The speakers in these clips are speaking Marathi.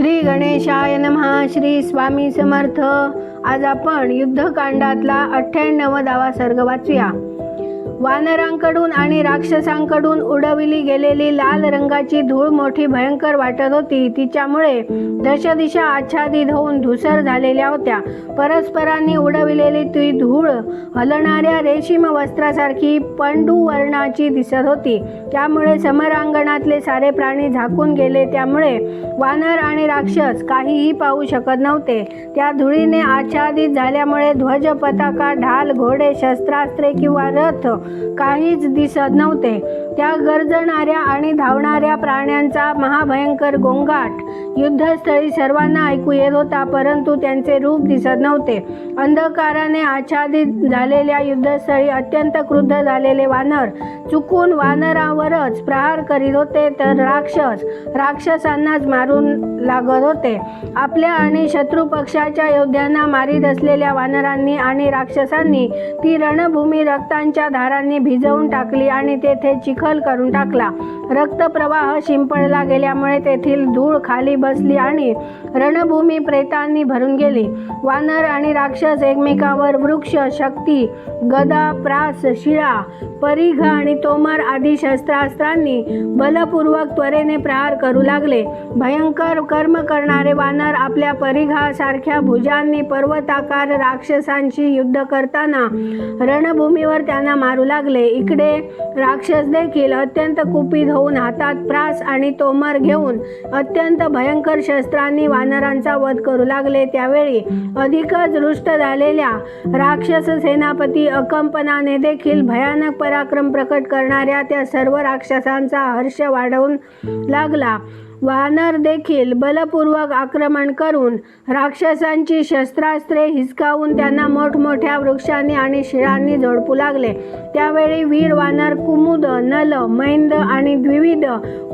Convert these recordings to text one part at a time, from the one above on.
श्री गणेशाय नमहा श्री स्वामी समर्थ. आज आपण युद्धकांडातला अठ्ठ्याण्णवदावा सर्ग वाचूया. वानरांकडून आणि राक्षसांकडून उडविली गेलेली लाल रंगाची धूळ मोठी भयंकर वाटत होती. तिच्यामुळे दशदिशा आच्छादित होऊन धुसर झालेल्या होत्या. परस्परांनी उडविलेली ती धूळ हलणाऱ्या रेशीम वस्त्रासारखी पंडू वर्णाची दिसत होती. त्यामुळे समरांगणातले सारे प्राणी झाकून गेले. त्यामुळे वानर आणि राक्षस काहीही पाहू शकत नव्हते. त्या धुळीने आच्छादित झाल्यामुळे ध्वज पताका ढाल घोडे शस्त्रास्त्रे किंवा रथ काहीच दिसत नव्हते. त्या गरजणाऱ्या आणि धावणाऱ्या प्राण्यांचा महाभयंकर गोंगाट. युद्धस्थळी सर्वांना ऐकू येत होता परंतु त्यांचे रूप दिसत नव्हते. अंधकाराने आच्छादित झालेल्या युद्धस्थळी अत्यंत क्रुद्ध झालेले वानर चुकून वानरावरच प्रहार करीत होते तर राक्षस राक्षसांनाच मारून लागत होते. आपल्या आणि शत्रू पक्षाच्या योद्ध्यांना मारीत असलेल्या वानरांनी आणि राक्षसांनी ती रणभूमी रक्तांच्या धारा धारांनी भिजवून टाकली आणि तेथे चिखल करून टाकला. रक्तप्रवाह शिंपडला गेल्यामुळे तेथील धूळ खाली बसली आणि रणभूमी प्रेतांनी भरून गेली. वानर आणि राक्षस एकमेकावर वृक्ष शक्ती गदा प्रास शिळा परिघ आणि तोमर आदी शस्त्रास्त्रांनी बलपूर्वक त्वरेने प्रहार करू लागले. भयंकर कर्म करणारे वानर आपल्या परिघासारख्या भुजांनी पर्वताकार राक्षसांशी युद्ध करताना रणभूमीवर त्यांना मारू लागले. इकडे राक्षस देखील अत्यंत कुपित होऊन हातात प्रास आणि तोमर घेऊन अत्यंत भयंकर शस्त्रांनी वानरांचा वध करू लागले. त्यावेळी अधिकच रुष्ट झालेल्या राक्षस सेनापती अकंपनाने देखील भयानक पराक्रम प्रकट करणाऱ्या त्या सर्व राक्षसांचा हर्ष वाढवून लागला. वानर देखील बलपूर्वक आक्रमण करून राक्षसांची शस्त्रास्त्रे हिसकावून त्यांना मोठमोठ्या वृक्षांनी आणि शिळांनी झोडपू लागले. त्यावेळी वीर वानर कुमुद नल मैंद आणि द्विविध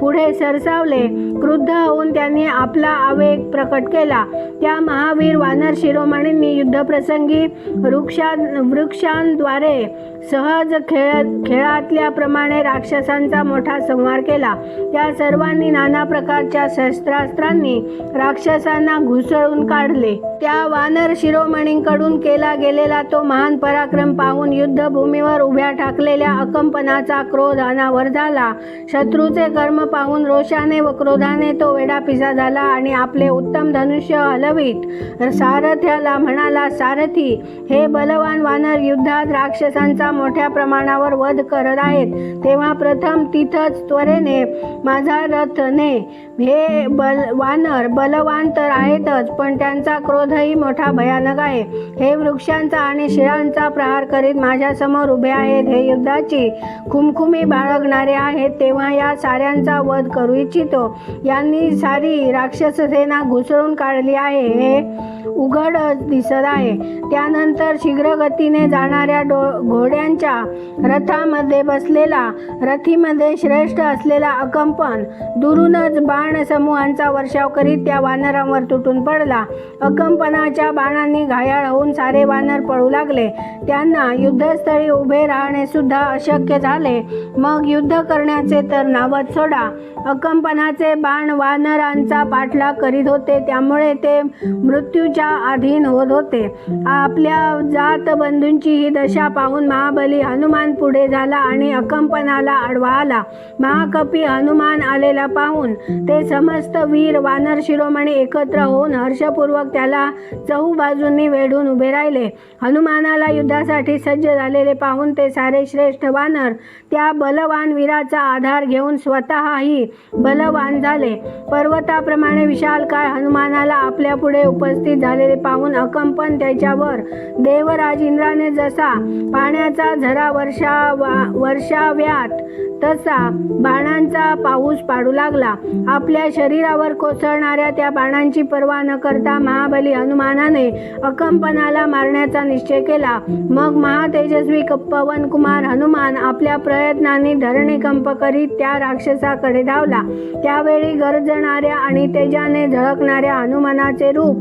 पुढे सरसावले. क्रुद्ध होऊन त्यांनी आपला आवेग प्रकट केला. त्या महावीर वानर शिरोमणींनी युद्धप्रसंगी वृक्षा वृक्षांद्वारे सहज खेळ खेळातल्याप्रमाणे राक्षसांचा मोठा संहार केला. त्या सर्वांनी नाना प्रकारच्या शस्त्रास्त्रांनी राक्षसांना घुसळून काढले. त्या वानर शिरोमणींकडून केला गेलेला तो महान पराक्रम पाहून युद्धभूमीवर उभ्या ठाकलेल्या अकंपनाचा क्रोध अनावर झाला. शत्रूचे कर्म पाहून रोषाने व क्रोधाने तो वेडापिसा झाला आणि आपले उत्तम धनुष्य हलवीत. सारथ्याला म्हणाला सारथी हे बलवान वानर युद्धात राक्षसांचा मोठ्या प्रमाणावर वध करत आहेत. तेव्हा प्रथम तिथंच त्वरेने माझा रथ ने हे बल वानर बलवान तर आहेतच पण त्यांचा क्रोधही मोठा भयानक आहे. हे वृक्षांचा आणि शिळांचा प्रहार करीत माझ्यासमोर उभे आहेत. हे युद्धाची खुमखुमी बाळगणारे आहेत. तेव्हा या साऱ्यांचा वध करू इच्छितो. यांनी सारी राक्षस सेना घुसळून काढली आहे. हे उघड दिसत आहे. त्यानंतर शीघ्रगतीने जाणाऱ्या डो घोड्यांच्या रथामध्ये बसलेला रथीमध्ये श्रेष्ठ असलेला अकंपन दुरूनच बाण समूहांचा वर्षाव करीत त्या वानरांवर तुटून पडला. अकंपनाच्या बाणांनी घायाळ होऊन सारे वानर पळू लागले. त्यांना युद्धस्थळी उभे राहणे सुद्धा अशक्य झाले. मग युद्ध करण्याचे तर नावच सोडा. अकंपनाचे बाण वानरांचा पाठलाग करीत होते. त्यामुळे ते मृत्यूच्या अधीन होत होते. आपल्या जात बंधूंची ही दशा पाहून महाबली हनुमान पुढे झाला आणि अकंपनाला आडवा आला. महाकपी हनुमान आलेला पाहून ते समस्त वीर वानर शिरोमणी एकत्र होऊन हर्षपूर्वक त्याला चहू बाजूंनी वेढून उभे राहिले. हनुमानाला युद्धासाठी सज्ज झालेले पाहून ते सारे श्रेष्ठ वानर त्या बलवान वीराचा आधार घेऊन स्वतःही बलवान झाले पर्वताप्रमाणे विशाल काय हनुमानाला आपल्या पुढे उपस्थित झालेले पाहून अकंपन त्याच्यावर. देवराज इंद्राने जसा पाण्याचा झरा वर्षा वर्षाव्यात तसा बाणांचा पाऊस पाडू लागला. आपल्या शरीरावर कोसळणाऱ्या त्या बाणांची पर्वा न करता महाबली हनुमानाने अकंपनाला मारण्याचा निश्चय केला. मग महातेजस्वी पवन पवनकुमार हनुमान आपल्या प्रयत्नांनी धरणीकंप करीत त्या राक्षसाकडे धावला. त्यावेळी गरजणाऱ्या आणि तेजाने झळकणाऱ्या हनुमानाचे रूप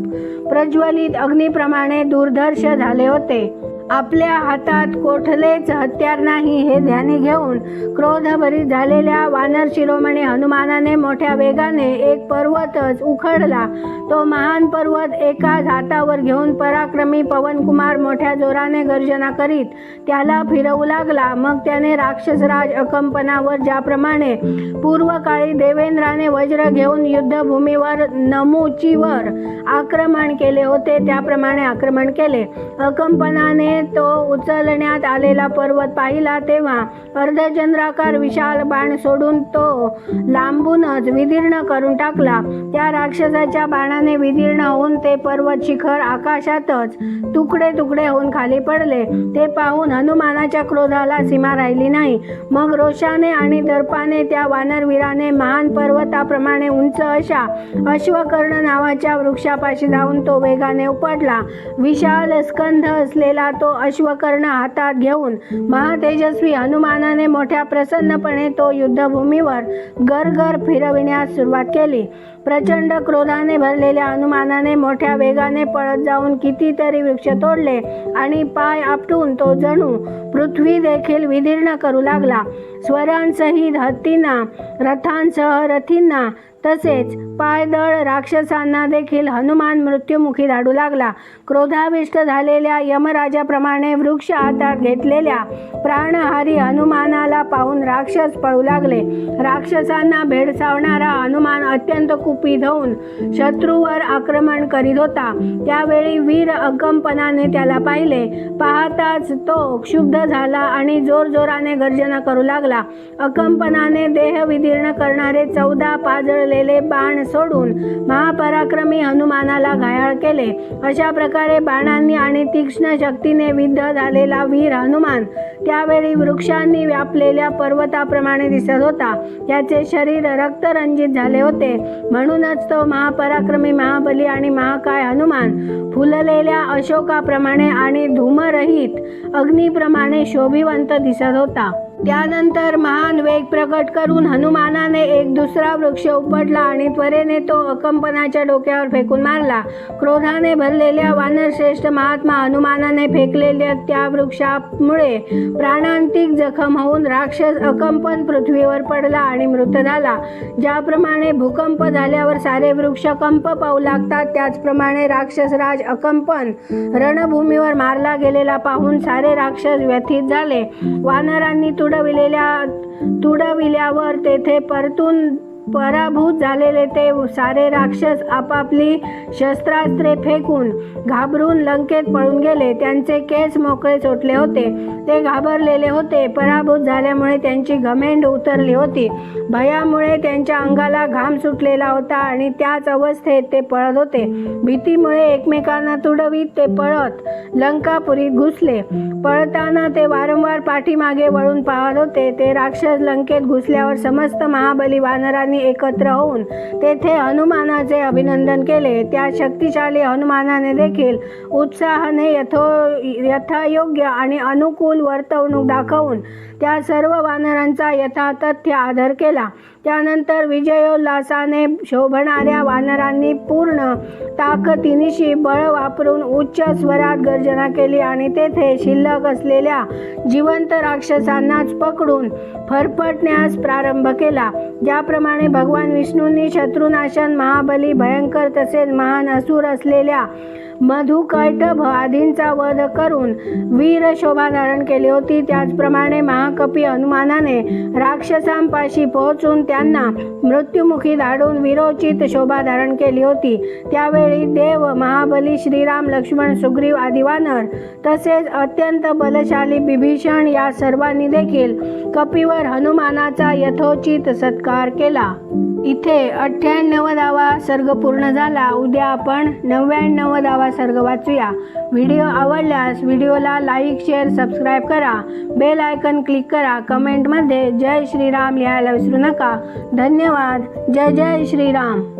प्रज्वलित अग्नीप्रमाणे दुर्धर्ष झाले होते. आपल्या हातात कोठलेच हत्यार नाही हे ध्यानी घेऊन क्रोधभरीत झालेल्या वानर शिरोमणी हनुमानाने मोठ्या वेगाने एक पर्वतच उखडला. तो महान पर्वत एकाच हातावर घेऊन पराक्रमी पवनकुमार मोठ्या जोराने गर्जना करीत त्याला फिरवू लागला. मग त्याने राक्षसराज अकंपनावर ज्याप्रमाणे पूर्वकाळी देवेंद्राने वज्र घेऊन युद्धभूमीवर नमुचीवर आक्रमण केले होते त्याप्रमाणे आक्रमण केले. अकंपनाने तो उचलण्यात आलेला पर्वत पाहिला तेव्हा अर्धचंद्राकार विशाल बाण सोडून तो लांबूनच विदीर्ण करून टाकला. त्या राक्षसाच्या बाणाने विदीर्ण होऊन ते पर्वत शिखर आकाशातच तुकडे तुकडे होऊन खाली पडले. ते पाहून हनुमानाच्या क्रोधाला सीमा राहिली नाही. मग रोषाने आणि दर्पाने त्या वानरवीराने महान पर्वताप्रमाणे उंच अशा अश्वकर्ण नावाच्या वृक्षापाशी जाऊन तो वेगाने उपटला. विशाल स्कंध असलेला तो तो अश्वकर्ण हातात घेऊन महातेजस्वी हनुमानाने मोठ्या प्रसन्नपणे तो युद्धभूमीवर गरगर फिरविण्यास सुरुवात केली. प्रचंड क्रोधाने भरलेल्या हनुमानाने मोठ्या वेगाने पळत जाऊन कितीतरी वृक्ष तोडले आणि पाय आपटून तो जणू पृथ्वी देखील विदीर्ण करू लागला. स्वरांसहित हत्तींना रथांसह रथींना तसेच पायदळ राक्षसांना देखील हनुमान मृत्युमुखी धाडू लागला. क्रोधाविष्ट झालेल्या यमराजाप्रमाणे वृक्ष हातात घेतलेल्या प्राणहारी हनुमानाला पाहून राक्षस पळू लागले. राक्षसांना भेडसावणारा हनुमान अत्यंत कुपित होऊन शत्रूवर आक्रमण करीत होता. त्यावेळी वीर अकंपनाने त्याला पाहिले. पाहताच तो क्षुब्ध झाला आणि जोरजोराने गर्जना करू लागला. अकंपनाने देह विदीर्ण करणारे चौदा पाजळलेले बाण सोडून महापराक्रमी हनुमानाला घायाळ केले. अशा प्रकारे बाणांनी आणि तीक्ष्ण शक्तीने विद्ध झालेला वीर हनुमान त्यावेळी वृक्षांनी व्यापलेल्या पर्वताप्रमाणे दिसत होता. त्याचे शरीर रक्तरंजित झाले होते. म्हणूनच तो महापराक्रमी महाबली आणि महाकाय हनुमान फुललेल्या अशोकाप्रमाणे आणि धूमरहित अग्निप्रमाणे शोभिवंत दिसत होता. त्यानंतर महान वेग प्रकट करून हनुमानाने एक दुसरा वृक्ष उपटला आणि त्वरेने तो अकंपनाच्या डोक्यावर फेकून मारला. क्रोधाने भरलेल्या वानरश्रेष्ठ महात्मा हनुमानाने फेकलेल्या त्या वृक्षामुळे प्राणांतिक जखम होऊन राक्षस अकंपन पृथ्वीवर पडला आणि मृत झाला. ज्याप्रमाणे भूकंप झाल्यावर सारे वृक्ष कंप पाहू लागतात त्याचप्रमाणे राक्षसराज अकंपन रणभूमीवर मारला गेलेला पाहून सारे राक्षस व्यथित झाले. वानरांनी तुड तुडविलेल्या तुडविल्यावर तेथे परतून पराभूत झालेले ते सारे राक्षस आपापली शस्त्रास्त्रे फेकून घाबरून लंकेत पळून गेले. त्यांचे केस मोकळे सुटले होते. ते घाबरलेले होते. पराभूत झाल्यामुळे त्यांची घमेंड उतरली होती. भयामुळे त्यांच्या अंगाला घाम सुटलेला होता आणि त्याच अवस्थेत ते पळत होते. भीतीमुळे एकमेकांना तुडवीत ते पळत लंकापुरीत घुसले. पळताना ते वारंवार पाठीमागे वळून पाहत होते. ते राक्षस लंकेत घुसल्यावर समस्त महाबली वानरांनी एकत्र होऊन तेथे हनुमानाचे अभिनंदन केले. त्या शक्तिशाली हनुमानाने देखील उत्साहाने यथो यथायोग्य आणि अनुकूल वर्तवणूक दाखवून त्या सर्व वानरांचा यथातथ्य आदर केला. त्यानंतर विजयोल्लासाने शोभणाऱ्या वानरांनी पूर्ण ताकदीनिशी बळ वापरून उच्च स्वरात गर्जना केली आणि तेथे शिल्लक असलेल्या जिवंत राक्षसांनाच पकडून फरफटण्यास प्रारंभ केला. ज्याप्रमाणे भगवान विष्णूंनी शत्रुनाशन महाबली भयंकर तसेच महान असुर असलेल्या मधुकैटभ आदींचा वध करून वीर शोभा धारण केली होती. त्याचप्रमाणे महाकपी हनुमानाने राक्षसांपाशी पोहोचून त्यांना मृत्युमुखी धाडून विरोचित शोभा धारण केली होती. त्यावेळी देव महाबली श्रीराम लक्ष्मण सुग्रीव आदी वानर तसेच अत्यंत बलशाली बिभीषण या सर्वांनी देखील कपीवर हनुमानाचा यथोचित सत्कार केला. इथे अठ्ठ्याण्णवदावा सर्ग पूर्ण झाला. उद्या आपण नव्याण्णवदावा सर्ग वाचूया. व्हिडिओ आवडल्यास व्हिडिओला लाईक शेअर सबस्क्राईब करा. बेल आयकन क्लिक करा. कमेंटमध्ये जय श्रीराम लिहायला विसरू नका. धन्यवाद. जय जय श्रीराम.